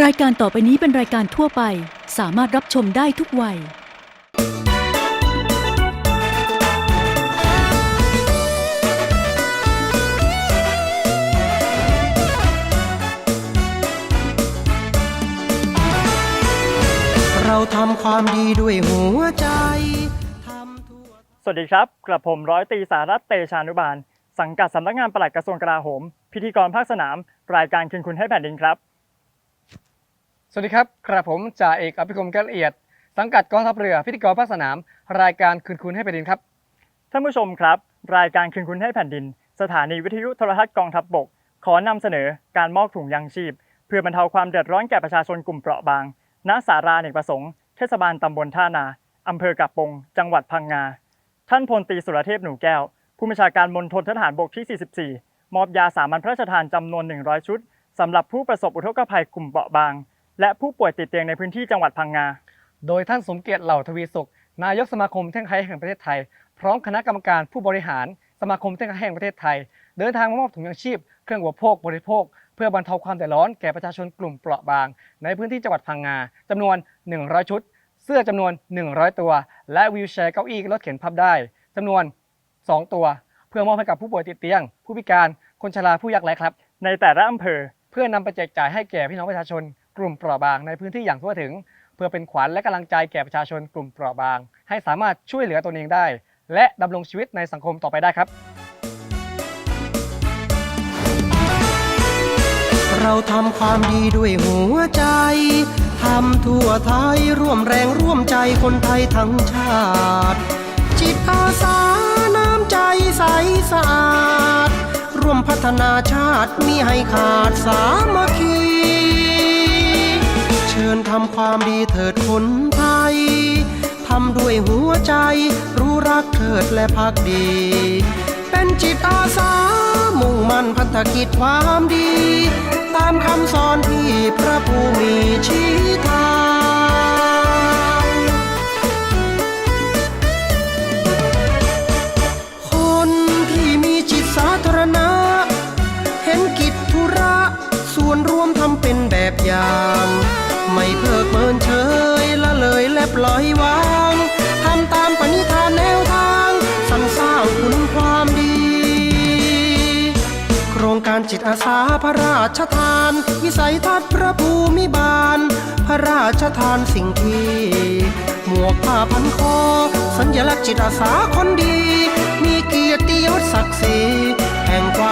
รายการต่อไปนี้เป็นรายการทั่วไป สามารถรับชมได้ทุกวัย เราทำความดีด้วยหัวใจ สวัสดีครับ กระผมร้อยตรีสารัตน์เตชานุบาล สังกัดสำนักงานปลัดกระทรวงกลาโหม พิธีกรภาคสนาม รายการคืนคุณให้แผ่นดินครับ สวัสดีครับ กระผมจ่าเอกอภิคมแก้วละเอียด สังกัดกองทัพเรือพิธีกรภาคสนาม รายการคืนคุณให้แผ่นดินครับ ท่านผู้ชมครับ รายการคืนคุณให้แผ่นดิน สถานีวิทยุโทรทัศน์กองทัพบก ขอนำเสนอการมอบถุงยางชีพ เพื่อบรรเทาความเดือดร้อนแก่ประชาชนกลุ่มเปราะบาง ณ สาราเนกประสงค์ เทศบาลตำบลท่านาอำเภอกาบปง จังหวัดพังงา ท่านพลตรีสุรเทพหนูแก้ว ผู้บัญชาการมณฑลทหารบกที่ 44 มอบยาสามัญพระราชทานจำนวน 100 ชุดสำหรับผู้ประสบอุทกภัยกลุ่มเปราะบาง และผู้ป่วยติดเตียงในพื้นที่จังหวัดพังงา โดยท่านสมเกียรติเหล่าทวีสุข นายกสมาคมแท่งไคแห่งประเทศไทย พร้อมคณะกรรมการผู้บริหารสมาคมแท่งไคแห่งประเทศไทย เดินทางมามอบถุงยางชีพ เครื่องอุปโภคบริโภค เพื่อบรรเทาความเดือดร้อนแก่ประชาชนกลุ่มเปราะบาง ในพื้นที่จังหวัดพังงาจำนวน 100 ชุด เสื้อจำนวน 100 ตัว และวีลแชร์เก้าอี้รถเข็นพับได้จำนวน 2 ตัว เพื่อมอบให้กับผู้ป่วยติดเตียง ผู้พิการคนชราผู้ยากไร้ครับ ในแต่ละอำเภอ เพื่อนำไปแจกจ่ายให้แก่พี่น้องประชาชน กลุ่มเปราะบางในพื้นที่อย่างทั่วถึง เพื่อเป็นขวัญและกำลังใจแก่ประชาชนกลุ่มเปราะบาง ให้สามารถช่วยเหลือตนเองได้ และดำรงชีวิตในสังคมต่อไปได้ครับ เราทำความดีด้วยหัวใจ ทำทั่วไทยร่วมแรงร่วมใจคนไทยทั้งชาติ จิตอาสาน้ำใจใสสะอาด ร่วมพัฒนาชาติมิให้ขาดสามัคคี ความดีเถิดคนไทยทำด้วยหัวใจ รู้รักเถิดและพักดี เป็นจิตอาสา มุ่งมั่นพัฒกิจความดี ตามคำสอนที่พระผู้มีชี้ทาง อยวางทำตามปณิธานแนวทางสรรสร้างคุณความดี โครงการจิตอาสาพระราชทาน วิสัยทัศน์พระภูมิบาล พระราชทานสิ่งที่ หมวกผ้าพันคอ สัญลักษณ์จิตอาสาคนดี มีเกียรติยศศักดิ์ศรีแห่งความ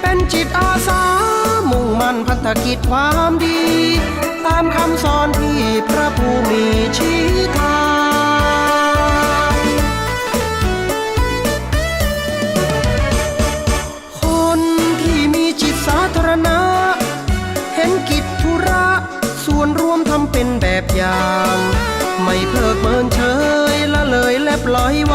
เป็นจิตอาสา มุ่งมั่นพัฒกิจความดี ตามคำสอนที่พระผู้มีชี้ทางคนที่มีจิตสาธารณะ เห็นกิจธุระส่วนรวมทำเป็นแบบอย่าง ไม่เพิกเมินเฉยละเลยและปล่อยว